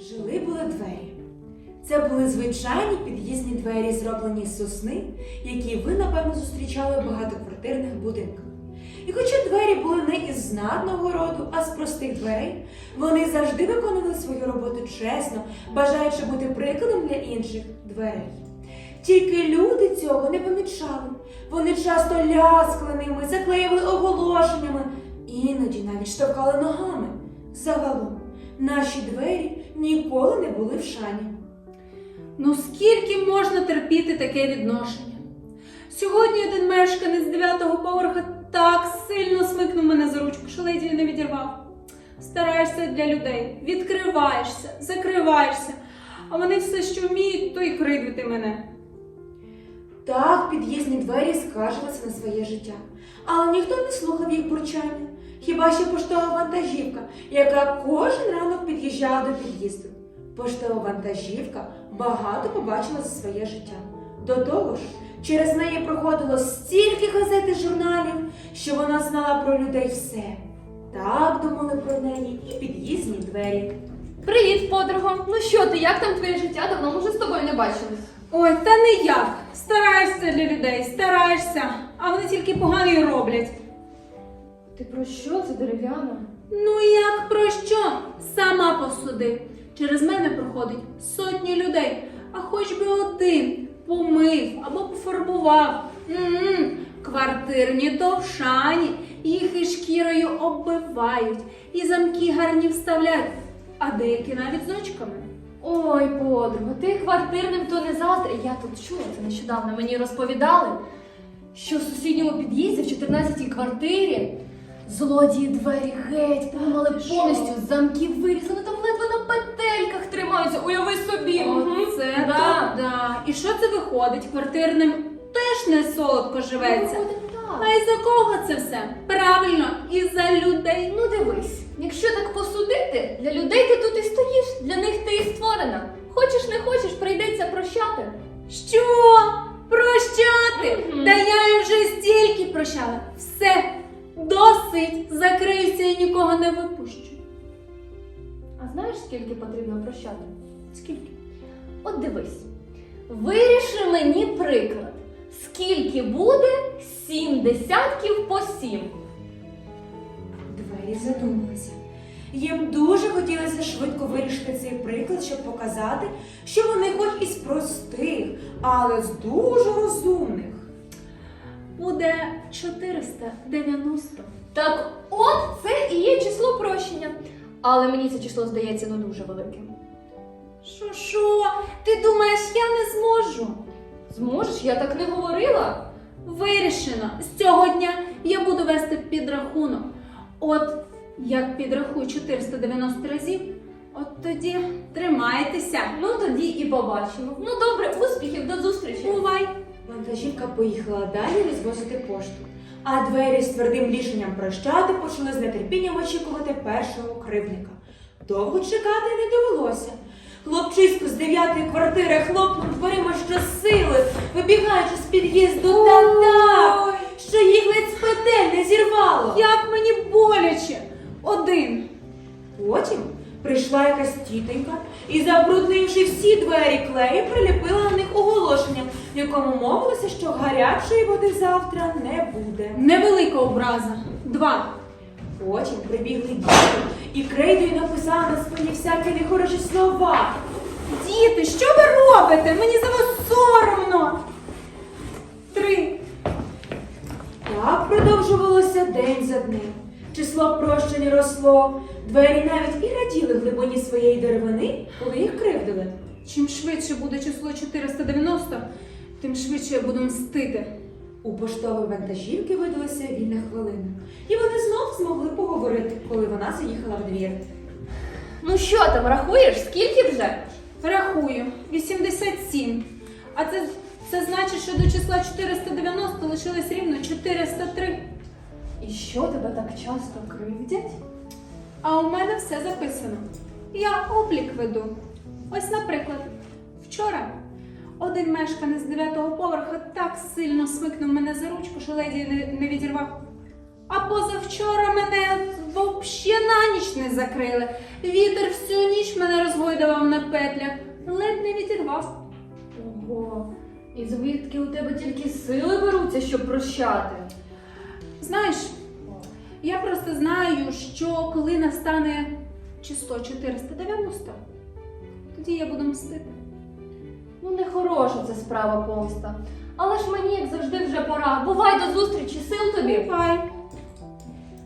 Жили були двері. Це були звичайні під'їзні двері, зроблені з сосни, які ви, напевно, зустрічали в багатоквартирних будинках. І хоча двері були не із знатного роду, а з простих дверей, вони завжди виконували свою роботу чесно, бажаючи бути прикладом для інших дверей. Тільки люди цього не помічали. Вони часто ляскали ними, заклеювали оголошеннями, іноді навіть штовхали ногами. Загалом, наші двері ніколи не були в шані. Ну скільки можна терпіти таке відношення? Сьогодні один мешканець дев'ятого поверха так сильно смикнув мене за ручку, що ледь не відірвав. Стараєшся для людей, відкриваєшся, закриваєшся, а вони все, що вміють, то й кривдити мене. Так під'їзні двері скаржилися на своє життя, але ніхто не слухав їх бурчання. Хіба що поштова вантажівка, яка кожен ранок під'їжджала до під'їзду. Поштова вантажівка багато побачила за своє життя. До того ж, через неї проходило стільки газет і журналів, що вона знала про людей все. Так думали про неї і під'їзні двері. Привіт, подруго. Ну що ти, як там твоє життя? Давно ми вже з тобою не бачились. Ой, та не як. Стараєшся для людей, стараєшся, а вони тільки погано й роблять. Ти про що? Це дерев'яна? Ну як про що? Сама посуди. Через мене проходить сотні людей, а хоч би один помив або пофарбував. М-м, квартирні товшані, їх і шкірою оббивають, і замки гарні вставляють, а деякі навіть з очками. Ой, подруга, ти квартирним то не заздрі. Я тут чула це нещодавно. Мені розповідали, що в сусідньому під'їзді в 14-й квартирі злодії двері геть поламали повністю, замків вирізали, там ледве на петельках тримаються. Уяви собі. Мгм. Це Да. то да. І що це виходить? Квартирним теж не солодко живеться. Виходить так. А й за кого це все? Правильно, і за людей. Ну дивись, якщо так посудити, для людей ти тут і стоїш, для них ти і створена. Хочеш не хочеш, прийдеться прощати. Що? Прощати? Та я їм вже стільки прощала. Все, досить, закриюся і нікого не випущу. А знаєш, скільки потрібно прощати? Скільки? От дивись. Виріши мені приклад. Скільки буде сім десятків по сім? Двері задумалися. Їм дуже хотілося швидко вирішити цей приклад, щоб показати, що вони хоч із простих, але з дуже розумних. Буде 490. Так от це і є число прощення. Але мені це число здається не дуже великим. Що, що? Ти думаєш, я не зможу? Зможеш, я так не говорила. Вирішено. З цього дня я буду вести підрахунок. От як підрахую 490 разів, от тоді тримайтеся. Ну тоді і побачимо. Ну добре, успіхів, до зустрічі. Бувай! Вантажівка поїхала далі розвозити пошту, а двері з твердим рішенням прощати почали з нетерпінням очікувати першого кривника. Довго чекати не довелося. Хлопчисько з дев'ятої квартири хлопнув дверима щосили, вибігаючи з під'їзду та так, що їх ледь з петель не зірвало. Як мені боляче! Один. Потім прийшла якась тітонька і, забруднивши всі двері клею, приліпила на них оголошення, в якому мовилося, що гарячої води завтра не буде. Невелика образа. Два. Потім прибігли діти і крейдою написали на спині всякі нехороші слова. Діти, що ви робите? Мені за вас соромно. Три. Так продовжувалося день за днем. Число прощень росло. Двері навіть і раділи в глибині своєї деревини, коли їх кривдили. Чим швидше буде число 490, тим швидше я буду мстити. У поштової вантажівки видалася вільна хвилина, і вони знов змогли поговорити, коли вона заїхала в двір. Ну що там, рахуєш? Скільки вже? Рахую 87. А це, це значить, що до числа 490 лишилось рівно 403. І що тебе так часто кривдять? А у мене все записано. Я облік веду. Ось, наприклад, вчора один мешканець дев'ятого поверха так сильно смикнув мене за ручку, що леді не, відірвав. А позавчора мене вообще на ніч не закрили. Вітер всю ніч мене розгойдував на петлях, ледь не відірвав. Ого. І звідки у тебе тільки сили беруться, щоб прощати? Знаєш, я просто знаю, що коли настане число 490, тоді я буду мстити. Ну, не хороша це справа помста. Але ж мені, як завжди, вже пора. Бувай до зустрічі, сил тобі. Бувай.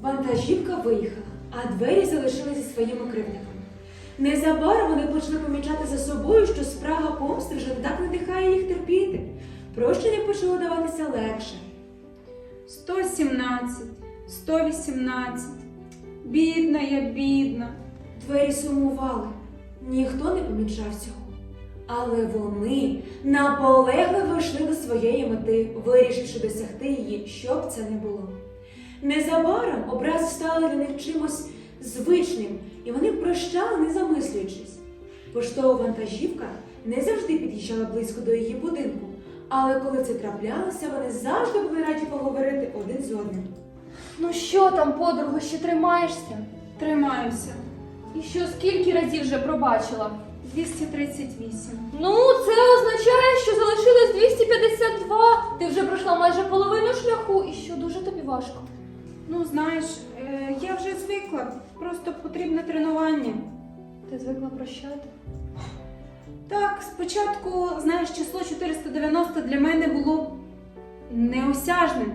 Вантажівка виїхала, а двері залишилися зі своїми кривдниками. Незабаром вони почали помічати за собою, що спрага помсти вже так надихає їх терпіти. Прощення почало даватися легше. 117, 118. Бідна я, бідна. Двері сумували, ніхто не помічав цього. Але вони наполегливо йшли до своєї мети, вирішивши досягти її, що б це не було. Незабаром образи стали для них чимось звичним, і вони прощали, не замислюючись. Поштова вантажівка не завжди під'їжджала близько до її будинку, але коли це траплялося, вони завжди були раді поговорити один з одним. Ну що там, подруга, ще тримаєшся? Тримаюся. І що скільки разів вже пробачила? 238. Ну, це означає, що залишилось 252. Ти вже пройшла майже половину шляху, і що дуже тобі важко. Ну, знаєш, е, я вже звикла. Просто потрібне тренування. Ти звикла прощати? Так, спочатку, знаєш, число 490 для мене було неосяжним.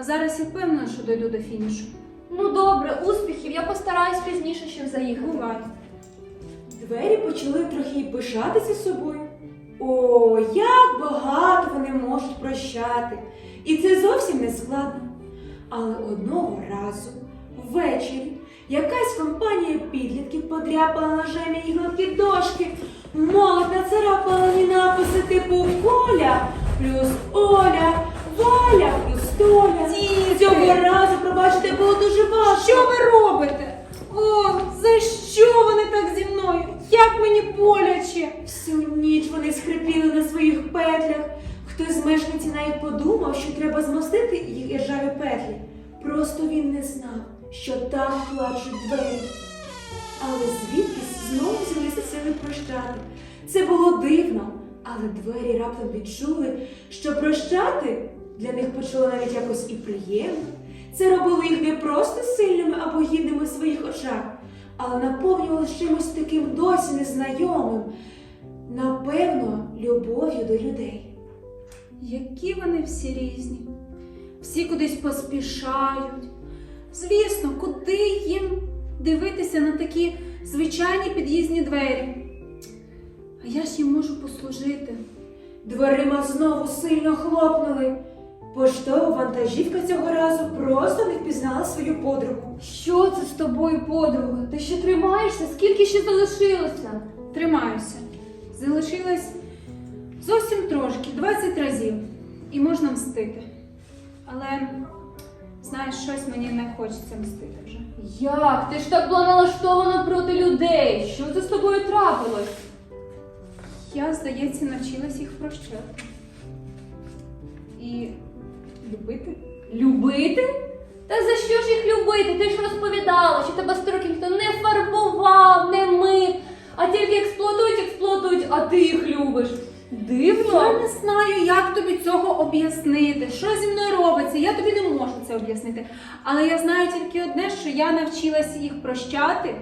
А зараз я впевнена, що дойду до фінішу. Ну добре, успіхів. Я постараюсь пізніше ще заїхати. Бувай. Двері почали трохи пишатися собою. О, як багато вони можуть прощати. І це зовсім не складно. Але одного разу, ввечері, якась компанія підлітків подряпала ножем її гладкі дошки, молодь нацарапала написи типу Коля плюс Оля, Валя! Цього разу пробачити було дуже важко. Що ви робите? О, за що вони так зі мною? Як мені боляче? Всю ніч вони скрипіли на своїх петлях. Хтось з мешканців навіть подумав, що треба змостити їх іржаві петлі. Просто він не знав, що там плачуть двері. Але звідки знову взялися сили прощати. Це було дивно, але двері раптом відчули, що прощати для них почало навіть якось і приємно. Це робило їх не просто сильними або гідними в своїх очах, але наповнювало чимось таким досі незнайомим, напевно, любов'ю до людей. Які вони всі різні. Всі кудись поспішають. Звісно, куди їм дивитися на такі звичайні під'їзні двері? А я ж їм можу послужити. Дверима знову сильно хлопнули. Поштова вантажівка цього разу просто не впізнала свою подругу. Що це з тобою, подруга? Ти ще тримаєшся? Скільки ще залишилося? Тримаюся. Залишилось зовсім трошки, 20 разів. І можна мстити. Але, знаєш, щось мені не хочеться мстити вже. Як? Ти ж так була налаштована проти людей. Що це з тобою трапилось? Я, здається, навчилась їх прощати. І любити. Любити? Та за що ж їх любити? Ти ж розповідала, що тебе сто років ніхто не фарбував, не мив, а тільки експлуатують, експлуатують, а ти їх любиш. Я не знаю, як тобі цього об'яснити. Що зі мною робиться? Я тобі не можу це об'яснити. Але я знаю тільки одне, що я навчилася їх прощати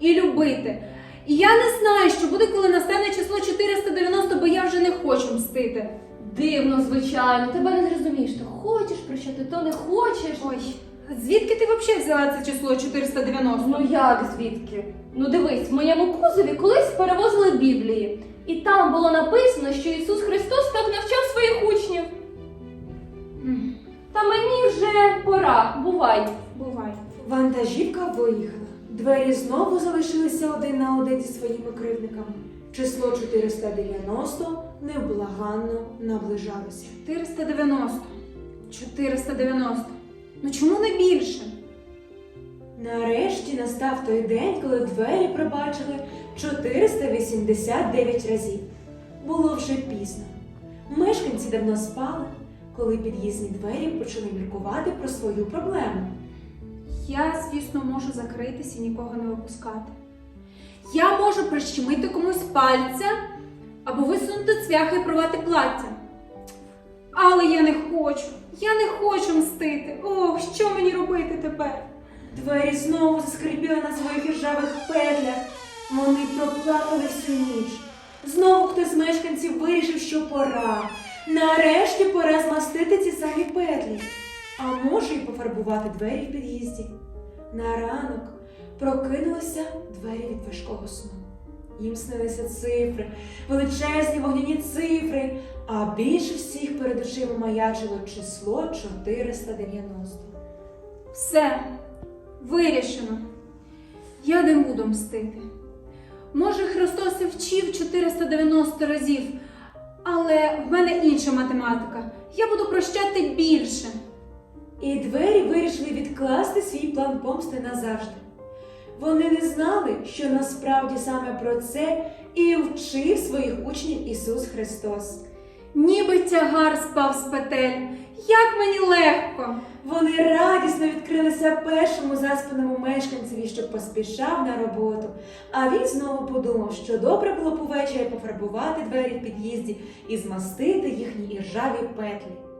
і любити. І я не знаю, що буде, коли настане число 490, бо я вже не хочу мстити. Дивно, звичайно. Тебе не зрозумієш. То хочеш прощати, то не хочеш. Ой, звідки ти взагалі взяла це число 490? Ну як звідки? Ну дивись, в моєму кузові колись перевозили Біблії. І там було написано, що Ісус Христос так навчав своїх учнів. М, Та мені вже пора, бувай. Бувай. Вантажівка виїхала. Двері знову залишилися один на один зі своїми кривдниками. Число 490 невблаганно наближалося. 490. 490. Ну чому не більше? Нарешті настав той день, коли двері пробачили 489 разів. Було вже пізно. Мешканці давно спали, коли під'їзні двері почали міркувати про свою проблему. Я, звісно, можу закритися і нікого не випускати. Я можу прищемити комусь пальця або висунути цвяхи і порвати плаття. Але я не хочу, я не хочу мстити. Ох, що мені робити тепер? Двері знову заскрипіли на своїх іржавих петлях. Вони проплакали всю ніч. Знову хтось з мешканців вирішив, що пора. Нарешті пора змастити ці самі петлі. А може й пофарбувати двері в під'їзді. На ранок прокинулися двері від важкого сну. Їм снилися цифри, величезні вогняні цифри, а більше всіх перед очима маячило число 490. Все, вирішено. Я не буду мстити. Може, Христос і вчив 490 разів, але в мене інша математика. Я буду прощати більше. І двері вирішили відкласти свій план помсти назавжди. Вони не знали, що насправді саме про це і вчив своїх учнів Ісус Христос. Ніби тягар спав з петель. Як мені легко! Вони радісно відкрилися першому заспаному мешканцеві, що поспішав на роботу. А він знову подумав, що добре було б увечері пофарбувати двері в під'їзді і змастити їхні іржаві петлі.